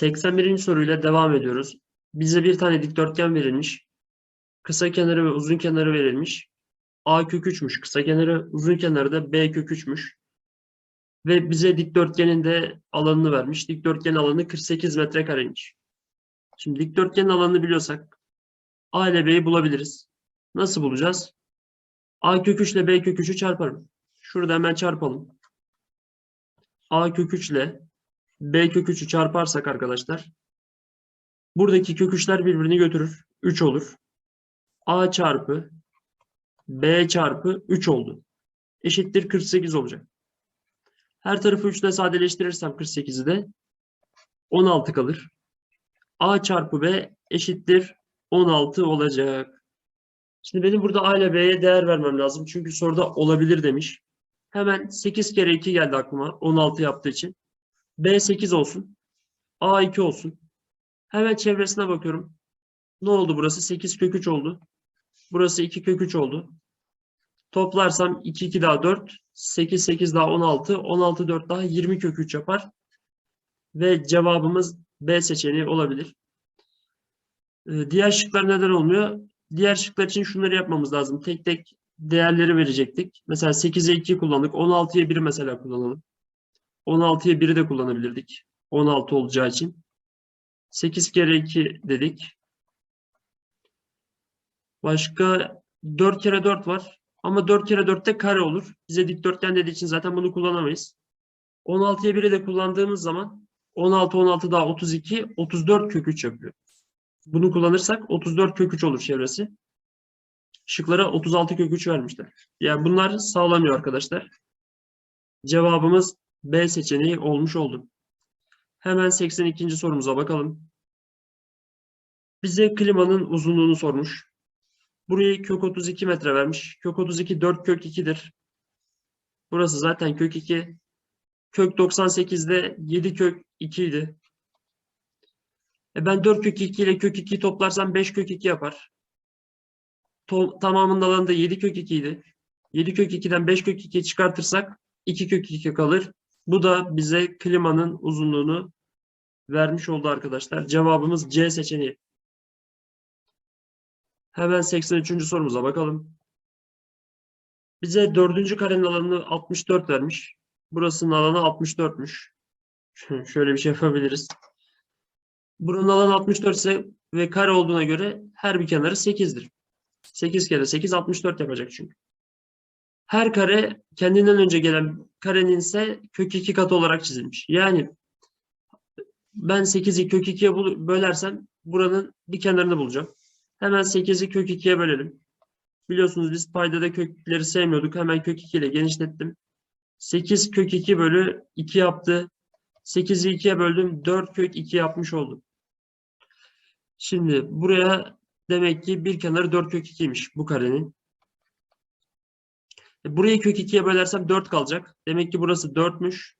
81. soruyla devam ediyoruz. Bize bir tane dikdörtgen verilmiş. Kısa kenarı ve uzun kenarı verilmiş. A kök 3'müş kısa kenarı, uzun kenarı da B kök 3'müş. Ve bize dikdörtgenin de alanını vermiş. Dikdörtgen alanı 48 metrekareymiş. Şimdi dikdörtgenin alanını biliyorsak A ile B'yi bulabiliriz. Nasıl bulacağız? A kök 3 ile B kök 3'ü çarparım. Şurada hemen çarpalım. A kök 3 ile B kök 3'ü çarparsak arkadaşlar buradaki kök 3'ler birbirini götürür. 3 olur. A çarpı B çarpı 3 oldu. Eşittir 48 olacak. Her tarafı 3 ile sadeleştirirsem 48'i de 16 kalır. A çarpı B eşittir 16 olacak. Şimdi benim burada A ile B'ye değer vermem lazım. Çünkü soruda olabilir demiş. Hemen 8 kere 2 geldi aklıma 16 yaptığı için. B 8 olsun. A 2 olsun. Hemen çevresine bakıyorum. Ne oldu burası? 8 kök 3 oldu. Burası 2 kök 3 oldu. Toplarsam 2 2 daha 4. 8 8 daha 16. 16 4 daha 20 kök 3 yapar. Ve cevabımız B seçeneği olabilir. Ee, Diğer şıklar neden olmuyor? Diğer şıklar için şunları yapmamız lazım. Tek tek değerleri verecektik. Mesela 8'e 2 kullandık. 16'ya 1'i mesela kullanalım. 16'ya 1'i de kullanabilirdik. 16 olacağı için. 8 kere 2 dedik. Başka 4 kere 4 var. Ama 4 kere 4 de kare olur. Bize dikdörtgen dediği için zaten bunu kullanamayız. 16'ya 1'i de kullandığımız zaman 16 16 daha 32 34 kök 3 yapıyor. Bunu kullanırsak 34 kök 3 olur çevresi. Şıklara 36 kök 3 vermişler. Yani bunlar sağlanıyor arkadaşlar. Cevabımız B seçeneği olmuş oldu. Hemen 82. sorumuza bakalım. Bize klimanın uzunluğunu sormuş. Burayı kök 32 metre vermiş. Kök 32 4 kök 2'dir. Burası zaten kök 2. Kök 98'de 7 kök 2 idi. E ben 4 kök 2 ile kök 2 toplarsam 5 kök 2 yapar. To tamamının alanı da 7 kök 2 idi. 7 kök 2'den 5 kök 2 çıkartırsak 2 kök 2 kalır. Bu da bize klimanın uzunluğunu vermiş oldu arkadaşlar. Cevabımız C seçeneği. Hemen 83. sorumuza bakalım. Bize dördüncü karenin alanını 64 vermiş. Burasının alanı 64'müş. Şöyle bir şey yapabiliriz. Buranın alanı 64 ise ve kare olduğuna göre her bir kenarı 8'dir. 8 kere 8 64 yapacak çünkü. Her kare kendinden önce gelen karenin ise kök 2 katı olarak çizilmiş. Yani ben 8'i kök 2'ye bul- bölersem buranın bir kenarını bulacağım. Hemen 8'i kök 2'ye bölelim. Biliyorsunuz biz paydada kökleri sevmiyorduk. Hemen kök 2 ile genişlettim. 8 kök 2 bölü 2 yaptı. 8'i 2'ye böldüm. 4 kök 2 yapmış oldum. Şimdi buraya demek ki bir kenarı 4 kök 2'ymiş bu karenin. E, Burayı kök 2'ye bölersem 4 kalacak. Demek ki burası 4'müş.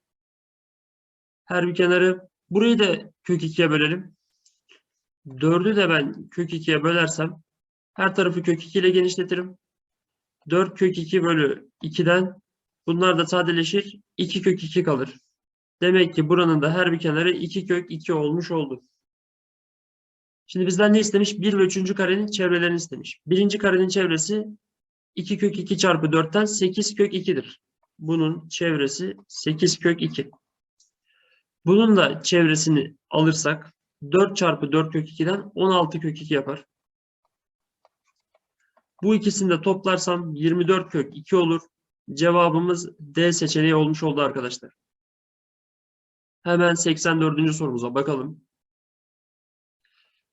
Her bir kenarı. Burayı da kök 2'ye bölelim. 4'ü de ben kök 2'ye bölersem her tarafı kök 2 ile genişletirim. 4 kök 2 bölü 2'den bunlar da sadeleşir. 2 kök 2 kalır. Demek ki buranın da her bir kenarı 2 kök 2 olmuş oldu. Şimdi bizden ne istemiş? 1 ve 3. karenin çevrelerini istemiş. Birinci karenin çevresi 2 kök 2 çarpı 4'ten 8 kök 2'dir. Bunun çevresi 8 kök 2. Bunun da çevresini alırsak 4 çarpı 4 kök 2'den 16 kök 2 yapar. Bu ikisini de toplarsam 24 kök 2 olur. Cevabımız D seçeneği olmuş oldu arkadaşlar. Hemen 84. sorumuza bakalım.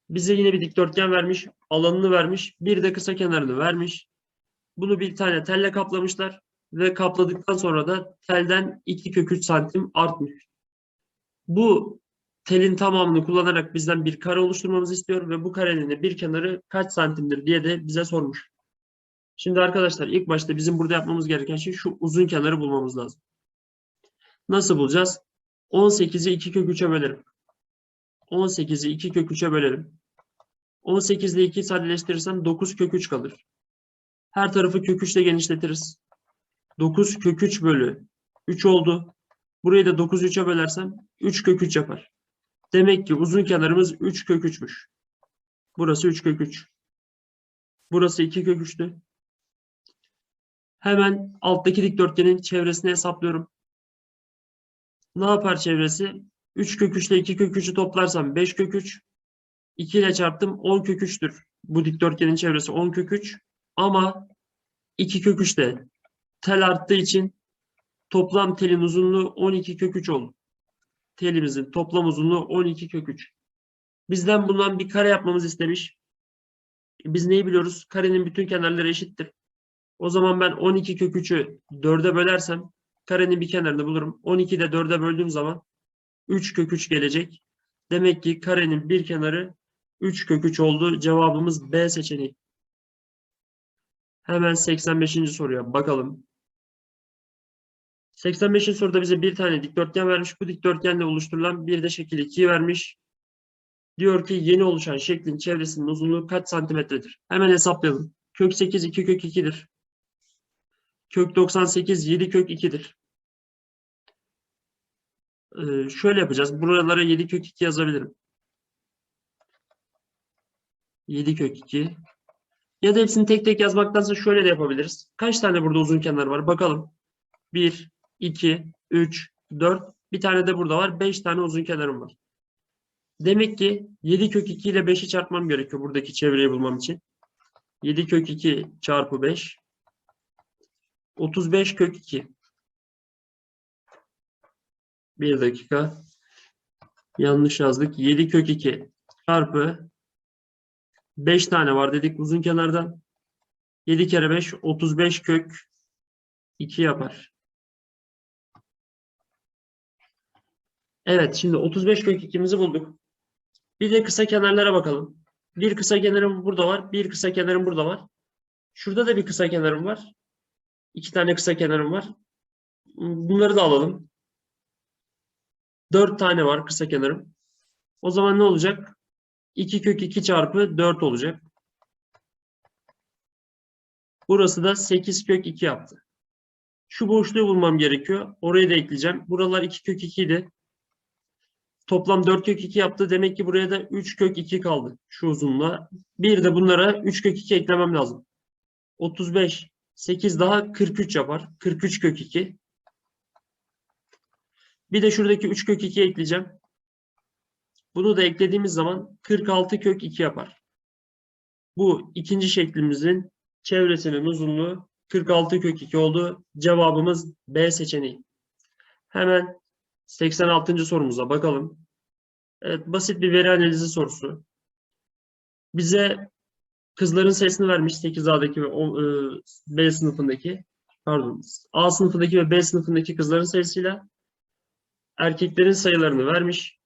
Bize yine bir dikdörtgen vermiş, alanını vermiş, bir de kısa kenarını vermiş. Bunu bir tane telle kaplamışlar ve kapladıktan sonra da telden 2 kök 3 santim artmış. Bu telin tamamını kullanarak bizden bir kare oluşturmamızı istiyor ve bu karenin bir kenarı kaç santimdir diye de bize sormuş. Şimdi arkadaşlar ilk başta bizim burada yapmamız gereken şey şu uzun kenarı bulmamız lazım. Nasıl bulacağız? 18'i 2 kök 3'e bölerim. 18'i 2 kök 3'e bölerim. 18 ile 2'yi sadeleştirirsem 9 kök 3 kalır. Her tarafı kök 3 ile genişletiriz. 9 kök 3 bölü 3 oldu. Burayı da 9 3'e bölersem 3 kök 3 yapar. Demek ki uzun kenarımız 3 kök 3'müş. Burası 3 kök 3. Burası 2 kök 3'tü. Hemen alttaki dikdörtgenin çevresini hesaplıyorum. Ne yapar çevresi? 3 kök 3 ile 2 kök 3'ü toplarsam 5 kök 3. 2 ile çarptım 10 kök 3'tür. Bu dikdörtgenin çevresi 10 kök 3. Ama 2 kök 3 de tel arttığı için toplam telin uzunluğu 12 kök 3 oldu. Telimizin toplam uzunluğu 12 kök 3. Bizden bundan bir kare yapmamızı istemiş. Biz neyi biliyoruz? Karenin bütün kenarları eşittir. O zaman ben 12 kök 3'ü 4'e bölersem karenin bir kenarını bulurum. 12'de 4'e böldüğüm zaman 3 kök 3 gelecek. Demek ki karenin bir kenarı 3 kök 3 oldu. Cevabımız B seçeneği. Hemen 85. soruya bakalım. 85. soruda bize bir tane dikdörtgen vermiş. Bu dikdörtgenle oluşturulan bir de şekil 2'yi vermiş. Diyor ki yeni oluşan şeklin çevresinin uzunluğu kaç santimetredir? Hemen hesaplayalım. Kök 8 2 kök 2'dir. Kök 98 7 kök 2'dir. Ee, şöyle yapacağız. Buralara 7 kök 2 yazabilirim. 7 kök 2. Ya da hepsini tek tek yazmaktansa şöyle de yapabiliriz. Kaç tane burada uzun kenar var? Bakalım. 1, 2, 3, 4. Bir tane de burada var. 5 tane uzun kenarım var. Demek ki 7 kök 2 ile 5'i çarpmam gerekiyor buradaki çevreyi bulmam için. 7 kök 2 çarpı 5. 35 kök 2. Bir dakika. Yanlış yazdık. 7 kök 2 çarpı 5 tane var dedik uzun kenardan. 7 kere 5 35 kök 2 yapar. Evet şimdi 35 kök 2'mizi bulduk. Bir de kısa kenarlara bakalım. Bir kısa kenarım burada var. Bir kısa kenarım burada var. Şurada da bir kısa kenarım var. İki tane kısa kenarım var. Bunları da alalım. Dört tane var kısa kenarım. O zaman ne olacak? 2 kök 2 çarpı 4 olacak. Burası da 8 kök 2 yaptı. Şu boşluğu bulmam gerekiyor. Orayı da ekleyeceğim. Buralar 2 kök 2 idi. Toplam 4 kök 2 yaptı. Demek ki buraya da 3 kök 2 kaldı. Şu uzunluğa. Bir de bunlara 3 kök 2 eklemem lazım. 35. 8 daha 43 yapar. 43 kök 2. Bir de şuradaki 3 kök 2 ekleyeceğim. Bunu da eklediğimiz zaman 46 kök 2 yapar. Bu ikinci şeklimizin çevresinin uzunluğu 46 kök 2 oldu. Cevabımız B seçeneği. Hemen 86. sorumuza bakalım. Evet, basit bir veri analizi sorusu. Bize kızların sayısını vermiş 8A'daki ve e, B sınıfındaki pardon A sınıfındaki ve B sınıfındaki kızların sayısıyla erkeklerin sayılarını vermiş.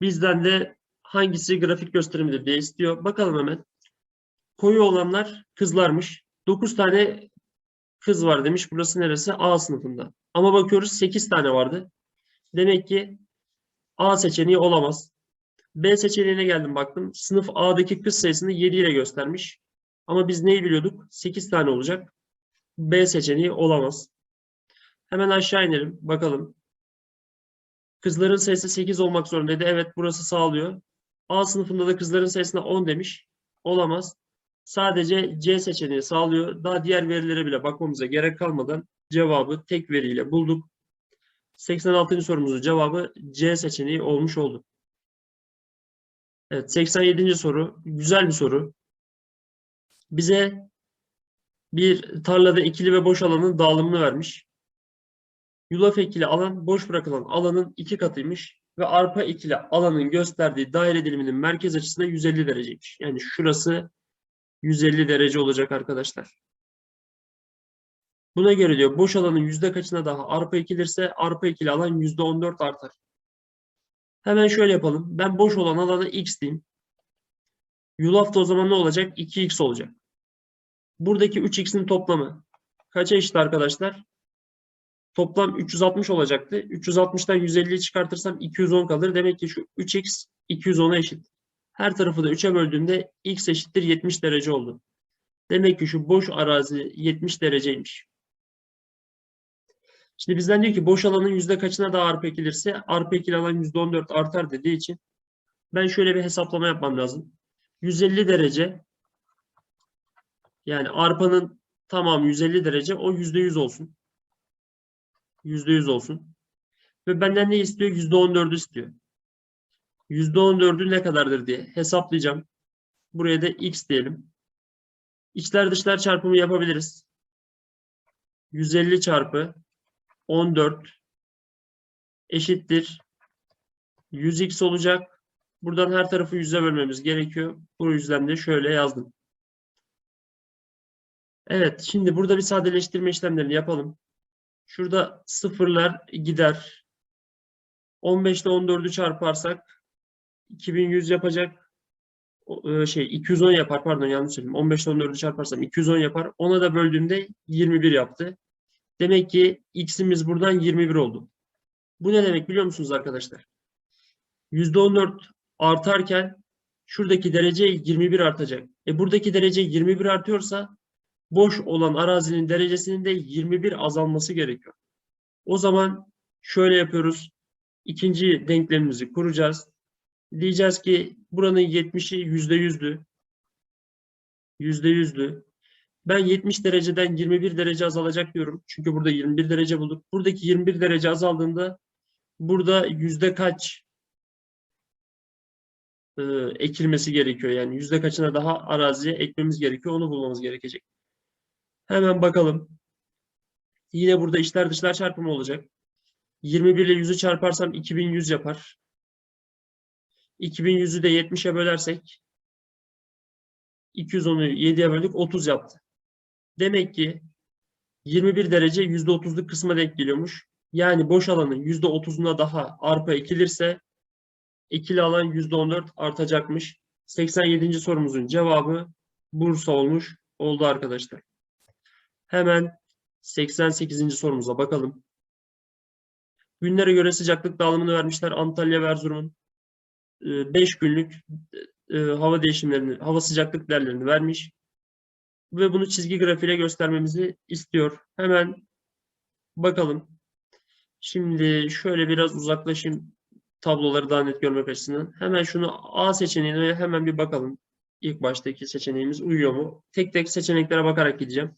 Bizden de hangisi grafik gösterimidir diye istiyor. Bakalım hemen. Koyu olanlar kızlarmış. 9 tane kız var demiş. Burası neresi? A sınıfında. Ama bakıyoruz 8 tane vardı. Demek ki A seçeneği olamaz. B seçeneğine geldim baktım. Sınıf A'daki kız sayısını 7 ile göstermiş. Ama biz neyi biliyorduk? 8 tane olacak. B seçeneği olamaz. Hemen aşağı inelim. Bakalım. Kızların sayısı 8 olmak zorundaydı. Evet burası sağlıyor. A sınıfında da kızların sayısına 10 demiş. Olamaz. Sadece C seçeneği sağlıyor. Daha diğer verilere bile bakmamıza gerek kalmadan cevabı tek veriyle bulduk. 86. sorumuzun cevabı C seçeneği olmuş oldu. Evet 87. soru. Güzel bir soru. Bize bir tarlada ikili ve boş alanın dağılımını vermiş. Yulaf ekili alan boş bırakılan alanın iki katıymış ve arpa ikili alanın gösterdiği daire diliminin merkez açısına 150 dereceymiş. Yani şurası 150 derece olacak arkadaşlar. Buna göre diyor boş alanın yüzde kaçına daha arpa ekilirse arpa ekili alan yüzde 14 artar. Hemen şöyle yapalım. Ben boş olan alana x diyeyim. Yulaf da o zaman ne olacak? 2x olacak. Buradaki 3x'in toplamı kaça eşit arkadaşlar? Toplam 360 olacaktı. 360'tan 150'yi çıkartırsam 210 kalır. Demek ki şu 3x 210'a eşit. Her tarafı da 3'e böldüğümde x eşittir 70 derece oldu. Demek ki şu boş arazi 70 dereceymiş. Şimdi bizden diyor ki boş alanın yüzde kaçına daha arpa ekilirse arpa ekili alan yüzde 14 artar dediği için ben şöyle bir hesaplama yapmam lazım. 150 derece yani arpanın tamamı 150 derece o yüzde 100 olsun. Yüzde 100 olsun. Ve benden ne istiyor? Yüzde 14'ü istiyor. Yüzde 14'ü ne kadardır diye hesaplayacağım. Buraya da x diyelim. İçler dışlar çarpımı yapabiliriz. 150 çarpı 14 eşittir 100x olacak. Buradan her tarafı 100'e bölmemiz gerekiyor. Bu yüzden de şöyle yazdım. Evet, şimdi burada bir sadeleştirme işlemlerini yapalım. Şurada sıfırlar gider. 15 ile 14'ü çarparsak 2100 yapacak. E, Şey 210 yapar pardon yanlış söyledim. 15 ile 14'ü çarparsam 210 yapar. Ona da böldüğümde 21 yaptı. Demek ki x'imiz buradan 21 oldu. Bu ne demek biliyor musunuz arkadaşlar? %14 artarken şuradaki derece 21 artacak. E buradaki derece 21 artıyorsa boş olan arazinin derecesinin de 21 azalması gerekiyor. O zaman şöyle yapıyoruz. İkinci denklemimizi kuracağız. Diyeceğiz ki buranın 70'i %100'dü. %100'dü. Ben 70 dereceden 21 derece azalacak diyorum. Çünkü burada 21 derece bulduk. Buradaki 21 derece azaldığında burada yüzde kaç e, ekilmesi gerekiyor? Yani yüzde kaçına daha araziye ekmemiz gerekiyor? Onu bulmamız gerekecek. Hemen bakalım. Yine burada içler dışlar çarpımı olacak. 21 ile 100'ü çarparsam 2100 yapar. 2100'ü de 70'e bölersek 210'u 7'ye böldük 30 yaptı. Demek ki 21 derece %30'luk kısma denk geliyormuş. Yani boş alanın %30'una daha arpa ekilirse ekili alan %14 artacakmış. 87. sorumuzun cevabı Bursa olmuş oldu arkadaşlar. Hemen 88. sorumuza bakalım. Günlere göre sıcaklık dağılımını vermişler. Antalya ve Erzurum'un 5 günlük e, hava değişimlerini, hava sıcaklık değerlerini vermiş. Ve bunu çizgi grafiğiyle göstermemizi istiyor. Hemen bakalım. Şimdi şöyle biraz uzaklaşayım tabloları daha net görmek açısından. Hemen şunu A seçeneğine hemen bir bakalım. İlk baştaki seçeneğimiz uyuyor mu? Tek tek seçeneklere bakarak gideceğim.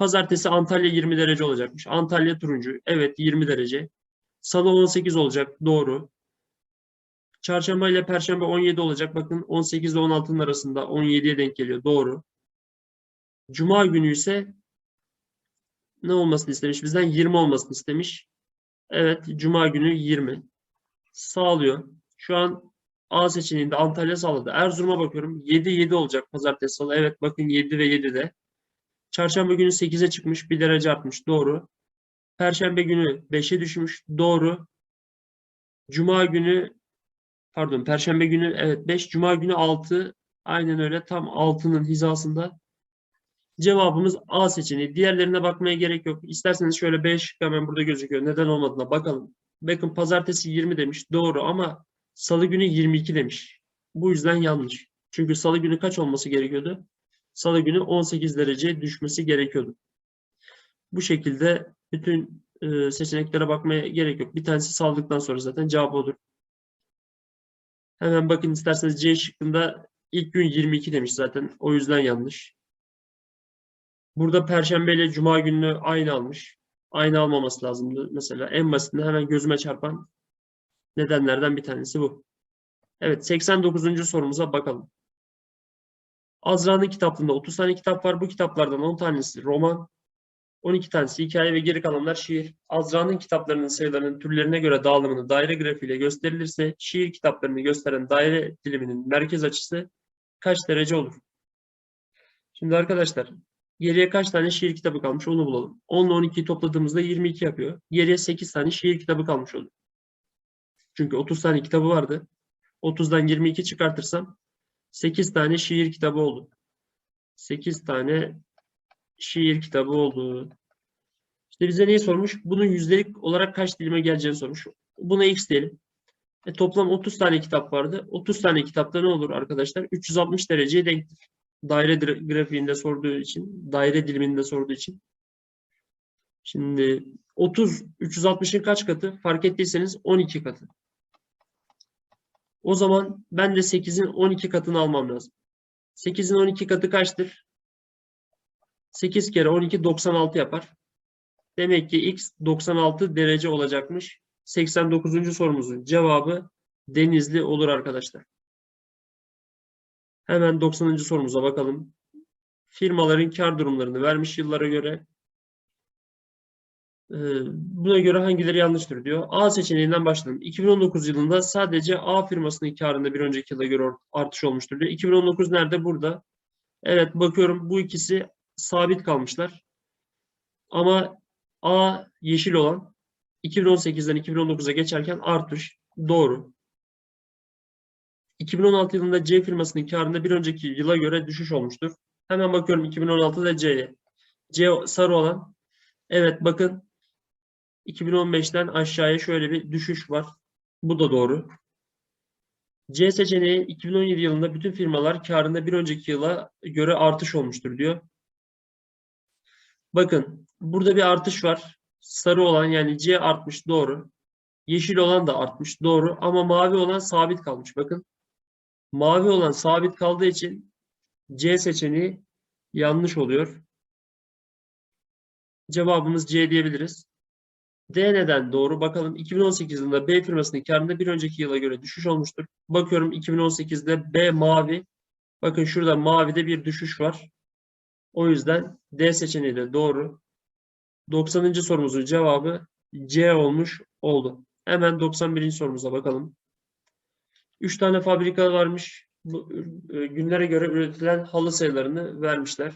Pazartesi Antalya 20 derece olacakmış. Antalya turuncu. Evet 20 derece. Salı 18 olacak. Doğru. Çarşamba ile Perşembe 17 olacak. Bakın 18 ile 16'nın arasında 17'ye denk geliyor. Doğru. Cuma günü ise ne olmasını istemiş? Bizden 20 olmasını istemiş. Evet. Cuma günü 20. Sağlıyor. Şu an A seçeneğinde Antalya sağladı. Erzurum'a bakıyorum. 7 7 olacak pazartesi salı. Evet bakın 7 ve 7'de. Çarşamba günü 8'e çıkmış. 1 derece artmış. Doğru. Perşembe günü 5'e düşmüş. Doğru. Cuma günü pardon Perşembe günü evet 5. Cuma günü 6. Aynen öyle. Tam 6'nın hizasında. Cevabımız A seçeneği. Diğerlerine bakmaya gerek yok. İsterseniz şöyle 5 hemen burada gözüküyor. Neden olmadığına bakalım. Bakın pazartesi 20 demiş. Doğru ama salı günü 22 demiş. Bu yüzden yanlış. Çünkü salı günü kaç olması gerekiyordu? Salı günü 18 derece düşmesi gerekiyordu. Bu şekilde bütün e, seçeneklere bakmaya gerek yok. Bir tanesi saldıktan sonra zaten cevap olur. Hemen bakın isterseniz C şıkkında ilk gün 22 demiş zaten. O yüzden yanlış. Burada Perşembe ile Cuma gününü aynı almış. Aynı almaması lazımdı. Mesela en basitinde hemen gözüme çarpan nedenlerden bir tanesi bu. Evet 89. sorumuza bakalım. Azra'nın kitaplığında 30 tane kitap var. Bu kitaplardan 10 tanesi roman, 12 tanesi hikaye ve geri kalanlar şiir. Azra'nın kitaplarının sayılarının türlerine göre dağılımını daire grafiğiyle gösterilirse şiir kitaplarını gösteren daire diliminin merkez açısı kaç derece olur? Şimdi arkadaşlar geriye kaç tane şiir kitabı kalmış onu bulalım. 10 ile 12'yi topladığımızda 22 yapıyor. Geriye 8 tane şiir kitabı kalmış olur. Çünkü 30 tane kitabı vardı. 30'dan 22 çıkartırsam 8 tane şiir kitabı oldu. 8 tane şiir kitabı oldu. İşte bize neyi sormuş? Bunun yüzdelik olarak kaç dilime geleceğini sormuş. Buna x diyelim. E, toplam 30 tane kitap vardı. 30 tane kitapta ne olur arkadaşlar? 360 dereceye denktir. Daire grafiğinde sorduğu için, daire diliminde sorduğu için. Şimdi 30 360'ın kaç katı? Fark ettiyseniz 12 katı. O zaman ben de 8'in 12 katını almam lazım. 8'in 12 katı kaçtır? 8 kere 12 96 yapar. Demek ki x 96 derece olacakmış. 89. sorumuzun cevabı Denizli olur arkadaşlar. Hemen 90. sorumuza bakalım. Firmaların kar durumlarını vermiş yıllara göre. Ee, Buna göre hangileri yanlıştır diyor. A seçeneğinden başlayalım. 2019 yılında sadece A firmasının karında bir önceki yıla göre artış olmuştur diyor. 2019 nerede? Burada. Evet bakıyorum bu ikisi sabit kalmışlar. Ama A yeşil olan 2018'den 2019'a geçerken artmış. Doğru. 2016 yılında C firmasının karında bir önceki yıla göre düşüş olmuştur. Hemen bakıyorum 2016'da C'ye. C sarı olan. Evet bakın 2015'ten aşağıya şöyle bir düşüş var. Bu da doğru. C seçeneği 2017 yılında bütün firmalar karında bir önceki yıla göre artış olmuştur diyor. Bakın burada bir artış var. Sarı olan yani C artmış doğru. Yeşil olan da artmış doğru ama mavi olan sabit kalmış. Bakın mavi olan sabit kaldığı için C seçeneği yanlış oluyor. Cevabımız C diyebiliriz. D neden doğru? Bakalım 2018 yılında B firmasının karında bir önceki yıla göre düşüş olmuştur. Bakıyorum 2018'de B mavi. Bakın şurada mavide bir düşüş var. O yüzden D seçeneği de doğru. 90. sorumuzun cevabı C olmuş oldu. Hemen 91. sorumuza bakalım. 3 tane fabrika varmış. Bu e, günlere göre üretilen halı sayılarını vermişler.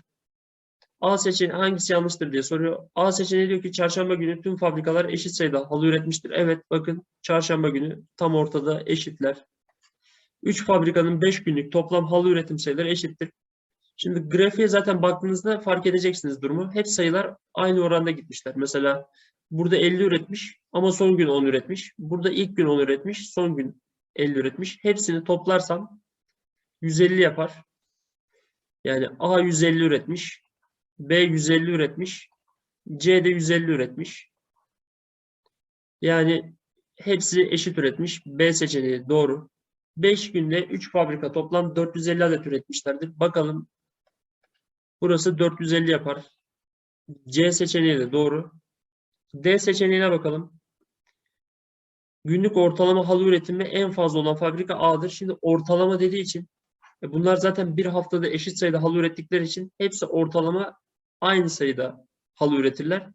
A seçeneği hangisi yanlıştır diye soruyor. A seçeneği diyor ki çarşamba günü tüm fabrikalar eşit sayıda halı üretmiştir. Evet bakın çarşamba günü tam ortada eşitler. 3 fabrikanın 5 günlük toplam halı üretim sayıları eşittir. Şimdi grafiğe zaten baktığınızda fark edeceksiniz durumu. Hep sayılar aynı oranda gitmişler. Mesela burada 50 üretmiş ama son gün 10 üretmiş. Burada ilk gün 10 üretmiş, son gün 50 üretmiş. Hepsini toplarsam 150 yapar. Yani A 150 üretmiş, B 150 üretmiş, C de 150 üretmiş. Yani hepsi eşit üretmiş. B seçeneği doğru. 5 günde 3 fabrika toplam 450 adet üretmişlerdir. Bakalım burası 450 yapar. C seçeneği de doğru. D seçeneğine bakalım. Günlük ortalama halı üretimi en fazla olan fabrika A'dır. Şimdi ortalama dediği için bunlar zaten bir haftada eşit sayıda halı ürettikleri için hepsi ortalama aynı sayıda halı üretirler.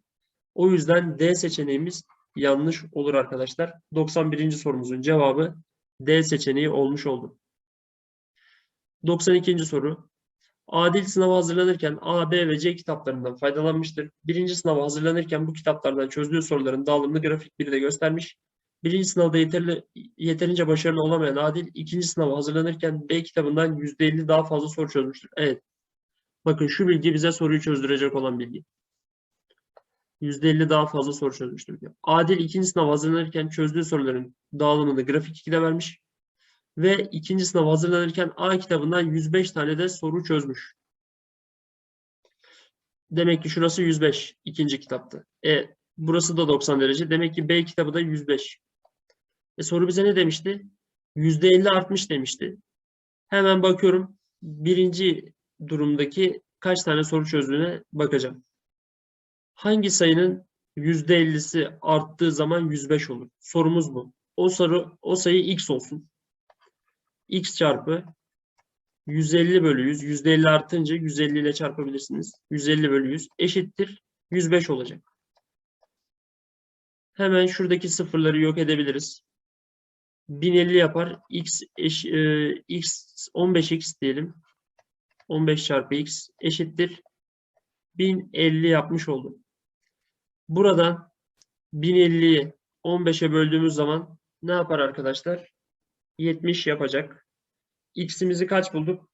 O yüzden D seçeneğimiz yanlış olur arkadaşlar. 91. sorumuzun cevabı D seçeneği olmuş oldu. 92. soru. Adil sınava hazırlanırken A, B ve C kitaplarından faydalanmıştır. Birinci sınava hazırlanırken bu kitaplardan çözdüğü soruların dağılımını grafik 1'de göstermiş. Birinci sınavda yeterli, yeterince başarılı olamayan Adil, ikinci sınava hazırlanırken B kitabından %50 daha fazla soru çözmüştür. Evet. Bakın şu bilgi bize soruyu çözdürecek olan bilgi. %50 daha fazla soru çözmüştür diyor. Adil ikinci sınav hazırlanırken çözdüğü soruların dağılımını grafik 2'de vermiş. Ve ikinci sınav hazırlanırken A kitabından 105 tane de soru çözmüş. Demek ki şurası 105 ikinci kitaptı. E, burası da 90 derece. Demek ki B kitabı da 105. E, soru bize ne demişti? %50 artmış demişti. Hemen bakıyorum. Birinci durumdaki kaç tane soru çözdüğüne bakacağım. Hangi sayının %50'si arttığı zaman 105 olur? Sorumuz bu. O soru o sayı x olsun. x çarpı 150 bölü 100. %50 artınca 150 ile çarpabilirsiniz. 150 bölü 100 eşittir 105 olacak. Hemen şuradaki sıfırları yok edebiliriz. 1050 yapar. x eş, e, x 15x diyelim. 15 çarpı x eşittir 1050 yapmış oldum. Buradan 1050'yi 15'e böldüğümüz zaman ne yapar arkadaşlar? 70 yapacak. X'imizi kaç bulduk?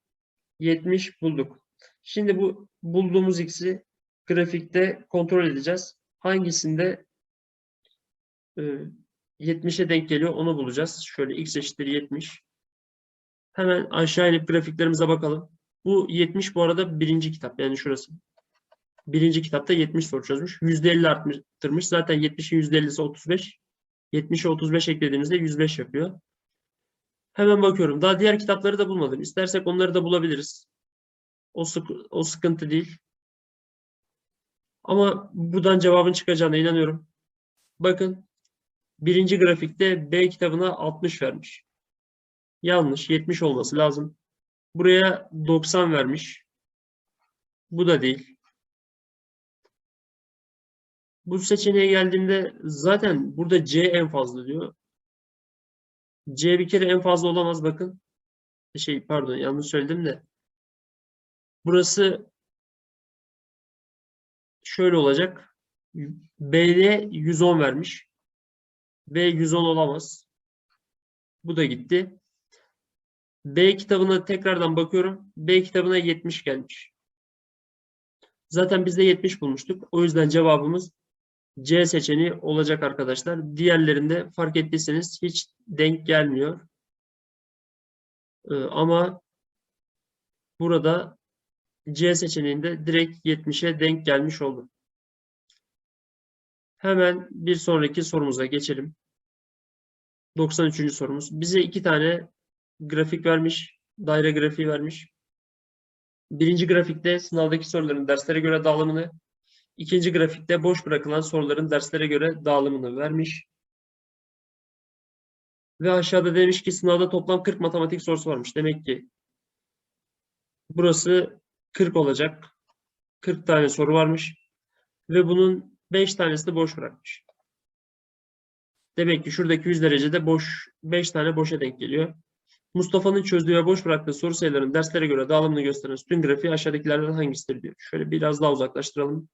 70 bulduk. Şimdi bu bulduğumuz x'i grafikte kontrol edeceğiz. Hangisinde e, 70'e denk geliyor onu bulacağız. Şöyle x eşittir 70. Hemen aşağı inip grafiklerimize bakalım. Bu 70 bu arada birinci kitap yani şurası. Birinci kitapta 70 soru çözmüş. %50 arttırmış. Zaten 70'in %50'si 35. 70'e 35 eklediğimizde 105 yapıyor. Hemen bakıyorum. Daha diğer kitapları da bulmadım. İstersek onları da bulabiliriz. O, sık o sıkıntı değil. Ama buradan cevabın çıkacağına inanıyorum. Bakın. Birinci grafikte B kitabına 60 vermiş. Yanlış. 70 olması lazım. Buraya 90 vermiş. Bu da değil. Bu seçeneğe geldiğimde zaten burada C en fazla diyor. C bir kere en fazla olamaz bakın. Şey pardon yanlış söyledim de. Burası şöyle olacak. B'de 110 vermiş. B 110 olamaz. Bu da gitti. B kitabına tekrardan bakıyorum. B kitabına 70 gelmiş. Zaten biz de 70 bulmuştuk. O yüzden cevabımız C seçeneği olacak arkadaşlar. Diğerlerinde fark ettiyseniz hiç denk gelmiyor. Ee, ama burada C seçeneğinde direkt 70'e denk gelmiş oldu. Hemen bir sonraki sorumuza geçelim. 93. sorumuz. Bize iki tane grafik vermiş. Daire grafiği vermiş. Birinci grafikte sınavdaki soruların derslere göre dağılımını, ikinci grafikte boş bırakılan soruların derslere göre dağılımını vermiş. Ve aşağıda demiş ki sınavda toplam 40 matematik sorusu varmış. Demek ki burası 40 olacak. 40 tane soru varmış. Ve bunun 5 tanesini boş bırakmış. Demek ki şuradaki 100 derecede boş 5 tane boşa denk geliyor. Mustafa'nın çözdüğü ve boş bıraktığı soru sayılarının derslere göre dağılımını gösteren sütun grafiği aşağıdakilerden hangisidir diyor. Şöyle biraz daha uzaklaştıralım.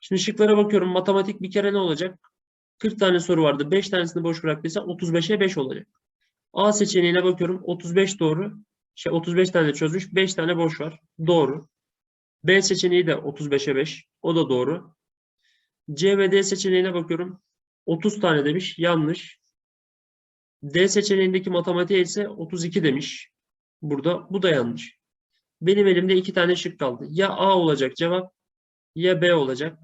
Şimdi şıklara bakıyorum. Matematik bir kere ne olacak? 40 tane soru vardı. 5 tanesini boş bıraktıysa 35'e 5 olacak. A seçeneğine bakıyorum. 35 doğru. Şey 35 tane çözmüş. 5 tane boş var. Doğru. B seçeneği de 35'e 5. O da doğru. C ve D seçeneğine bakıyorum. 30 tane demiş. Yanlış. D seçeneğindeki matematiğe ise 32 demiş. Burada. Bu da yanlış. Benim elimde iki tane şık kaldı. Ya A olacak cevap ya B olacak.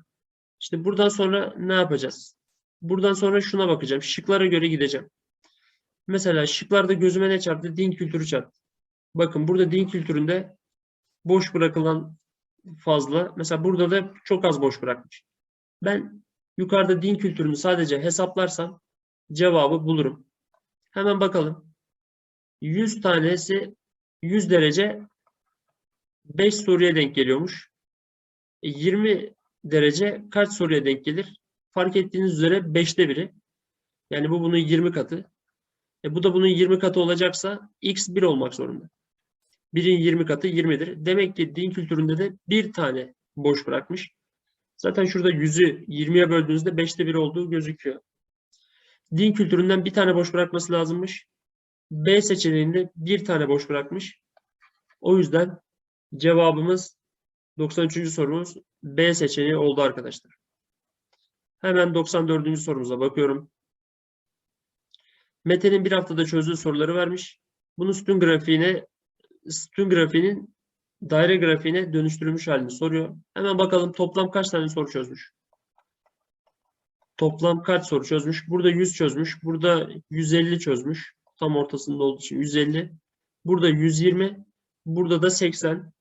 İşte buradan sonra ne yapacağız? Buradan sonra şuna bakacağım. Şıklara göre gideceğim. Mesela şıklarda gözüme ne çarptı? Din kültürü çarptı. Bakın burada din kültüründe boş bırakılan fazla. Mesela burada da çok az boş bırakmış. Ben yukarıda din kültürünü sadece hesaplarsam cevabı bulurum. Hemen bakalım. 100 tanesi 100 derece 5 soruya denk geliyormuş. E, 20 derece kaç soruya denk gelir? Fark ettiğiniz üzere 5'te biri. Yani bu bunun 20 katı. E bu da bunun 20 katı olacaksa x 1 olmak zorunda. 1'in 20 katı 20'dir. Demek ki din kültüründe de bir tane boş bırakmış. Zaten şurada 100'ü 20'ye böldüğünüzde 5'te 1 olduğu gözüküyor. Din kültüründen bir tane boş bırakması lazımmış. B seçeneğinde bir tane boş bırakmış. O yüzden cevabımız 93. sorumuz B seçeneği oldu arkadaşlar. Hemen 94. sorumuza bakıyorum. Mete'nin bir haftada çözdüğü soruları vermiş. Bunu sütun grafiğine sütun grafiğinin daire grafiğine dönüştürülmüş halini soruyor. Hemen bakalım toplam kaç tane soru çözmüş. Toplam kaç soru çözmüş? Burada 100 çözmüş. Burada 150 çözmüş. Tam ortasında olduğu için 150. Burada 120. Burada da 80.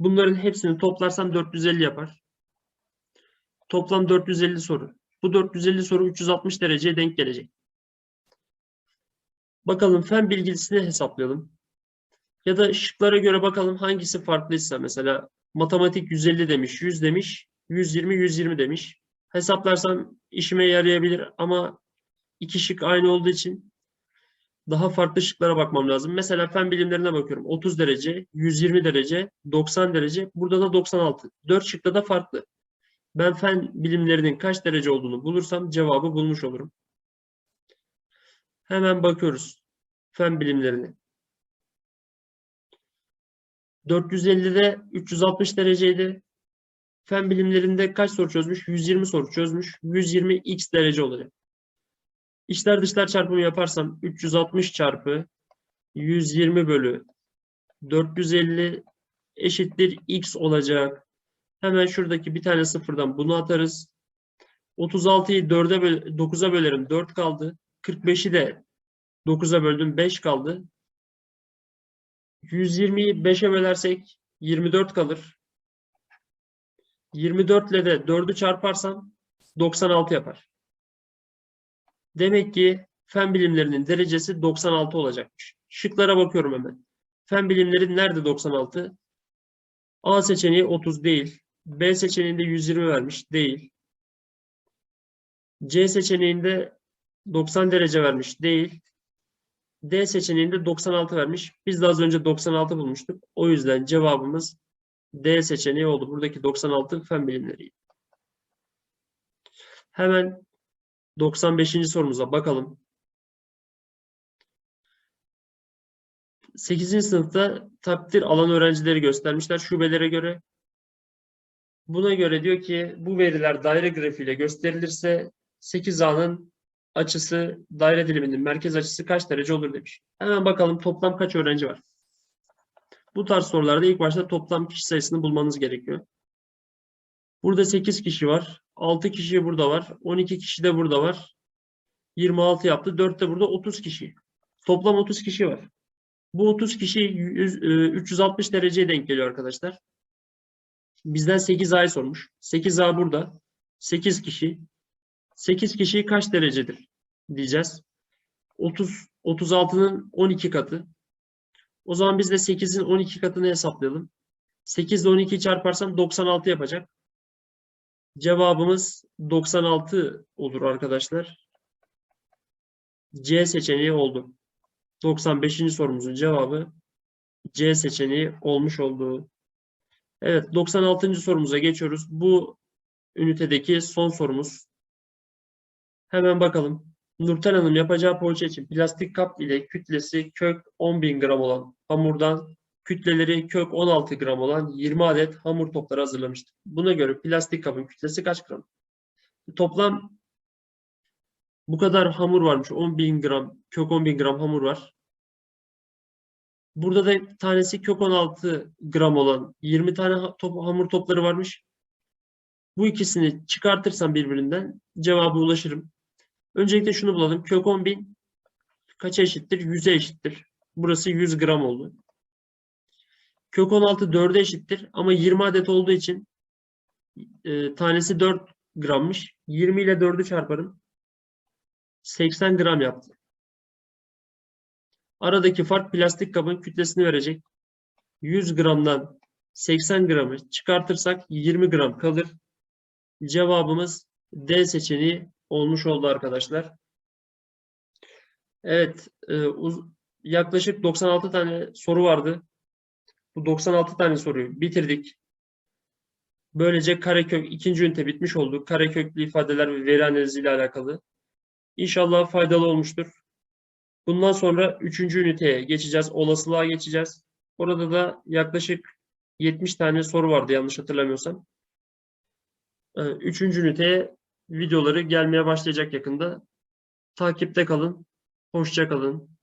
Bunların hepsini toplarsam 450 yapar. Toplam 450 soru. Bu 450 soru 360 dereceye denk gelecek. Bakalım fen bilgisini hesaplayalım. Ya da şıklara göre bakalım hangisi farklıysa. Mesela matematik 150 demiş, 100 demiş, 120, 120 demiş. Hesaplarsam işime yarayabilir ama iki şık aynı olduğu için daha farklı şıklara bakmam lazım. Mesela fen bilimlerine bakıyorum. 30 derece, 120 derece, 90 derece. Burada da 96. 4 şıkta da farklı. Ben fen bilimlerinin kaç derece olduğunu bulursam cevabı bulmuş olurum. Hemen bakıyoruz. Fen bilimlerine. 450'de 360 dereceydi. Fen bilimlerinde kaç soru çözmüş? 120 soru çözmüş. 120 x derece olacak. İçler dışlar çarpımı yaparsam 360 çarpı 120 bölü 450 eşittir x olacak. Hemen şuradaki bir tane sıfırdan bunu atarız. 36'yı 4'e böl 9'a bölerim 4 kaldı. 45'i de 9'a böldüm 5 kaldı. 120'yi 5'e bölersek 24 kalır. 24 ile de 4'ü çarparsam 96 yapar. Demek ki fen bilimlerinin derecesi 96 olacakmış. Şıklara bakıyorum hemen. Fen bilimleri nerede 96? A seçeneği 30 değil. B seçeneğinde 120 vermiş. Değil. C seçeneğinde 90 derece vermiş. Değil. D seçeneğinde 96 vermiş. Biz de az önce 96 bulmuştuk. O yüzden cevabımız D seçeneği oldu. Buradaki 96 fen bilimleri. Hemen 95. sorumuza bakalım. 8. sınıfta takdir alan öğrencileri göstermişler şubelere göre. Buna göre diyor ki bu veriler daire grafiğiyle gösterilirse 8A'nın açısı daire diliminin merkez açısı kaç derece olur demiş. Hemen bakalım toplam kaç öğrenci var. Bu tarz sorularda ilk başta toplam kişi sayısını bulmanız gerekiyor. Burada 8 kişi var. 6 kişi burada var. 12 kişi de burada var. 26 yaptı. 4 de burada 30 kişi. Toplam 30 kişi var. Bu 30 kişi 100, e, 360 dereceye denk geliyor arkadaşlar. Bizden 8 ay sormuş. 8 A burada. 8 kişi. 8 kişi kaç derecedir diyeceğiz. 30 36'nın 12 katı. O zaman biz de 8'in 12 katını hesaplayalım. 8 ile 12'yi çarparsam 96 yapacak. Cevabımız 96 olur arkadaşlar. C seçeneği oldu. 95. sorumuzun cevabı C seçeneği olmuş oldu. Evet 96. sorumuza geçiyoruz. Bu ünitedeki son sorumuz. Hemen bakalım. Nurten Hanım yapacağı poğaça için plastik kap ile kütlesi kök 10.000 gram olan hamurdan kütleleri kök 16 gram olan 20 adet hamur topları hazırlamıştır. Buna göre plastik kabın kütlesi kaç gram? Toplam bu kadar hamur varmış. 10.000 gram, kök 10.000 gram hamur var. Burada da tanesi kök 16 gram olan 20 tane top, hamur topları varmış. Bu ikisini çıkartırsam birbirinden cevaba ulaşırım. Öncelikle şunu bulalım. Kök 10.000 kaça eşittir? 100'e eşittir. Burası 100 gram oldu. Kök 16 4'e eşittir ama 20 adet olduğu için e, tanesi 4 grammış. 20 ile 4'ü çarparım. 80 gram yaptı. Aradaki fark plastik kabın kütlesini verecek. 100 gramdan 80 gramı çıkartırsak 20 gram kalır. Cevabımız D seçeneği olmuş oldu arkadaşlar. Evet, e, yaklaşık 96 tane soru vardı. Bu 96 tane soruyu bitirdik. Böylece karekök ikinci ünite bitmiş oldu. Kareköklü ifadeler ve veri analizi ile alakalı. İnşallah faydalı olmuştur. Bundan sonra üçüncü üniteye geçeceğiz. Olasılığa geçeceğiz. Orada da yaklaşık 70 tane soru vardı yanlış hatırlamıyorsam. Ee, Üçüncü üniteye videoları gelmeye başlayacak yakında. Takipte kalın. Hoşça kalın.